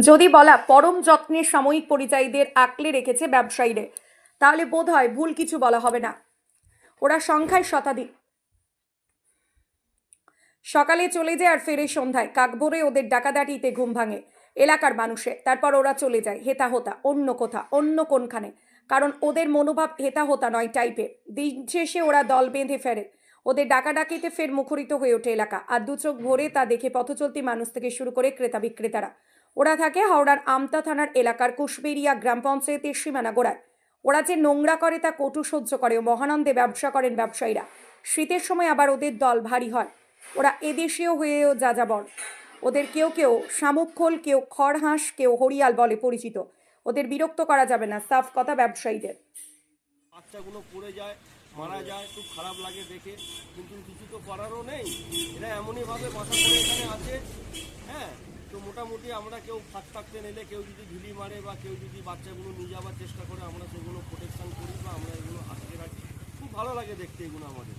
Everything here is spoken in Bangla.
যদি বলা পরম যত্নে সাময়িক পরিযায়ীদের আঁকলে রেখেছে ব্যবসায়ীরা, তাহলে বোধ হয় ভুল কিছু বলা হবে না। ওরা সংখ্যায় শতাধিক। সকালে চলে যায় আর ফেরে সন্ধ্যায়। কাকভোরে ওদের ডাকাডাকিতে ঘুম ভাঙে। এলাকার মানুষে। তারপর ওরা চলে যায় হেতা হোতা অন্য কোথা, অন্য কোনখানে। কারণ ওদের মনোভাব হেতা হোতা নয় টাইপের। দিন শেষে ওরা দল বেঁধে ফেরে। ওদের ডাকাডাকিতে ফের মুখরিত হয়ে ওঠে এলাকা। আর দু চোখ ভরে তা দেখে পথচলতি মানুষ থেকে শুরু করে ক্রেতা বিক্রেতারা। ওরা থাকে হাওড়ার আমতা থানার এলাকার কুশবেরিয়া গ্রাম পঞ্চায়েতের সীমানা গোড়ায়। ওরা যে নোংরা করে তা কটু সহ্য করে ও মহানন্দে ব্যবসা করেন ব্যবসায়ীরা। শীতের সময় আবার ওদের দল ভারী হয়। ওরা এদেশীয় হয়েও যাযাবর। ওদের কেউ কেউ শামুকখোল কেউ খড়হাঁস কেউ হরিয়াল বলে পরিচিত। ওদের বিরক্ত করা যাবে না সাফ কথা ব্যবসায়ীদের। বাচ্চাগুলো পড়ে যায়, মারা যায়, খুব খারাপ লাগে দেখে। কিন্তু কিছু তো করারও নেই। এরা এমনইভাবে বাসা করে এখানে আছে মোটামুটি আমরা কেউ ফাঁক থাকতে নিলে কেউ যদি ঢিলি মারে বা কেউ যদি বাচ্চাগুলো নিয়ে যাওয়ার চেষ্টা করে, আমরা সেগুলো প্রোটেকশান করি বা আমরা এগুলো আটকে রাখি। খুব ভালো লাগে দেখতে এগুলো আমাদের।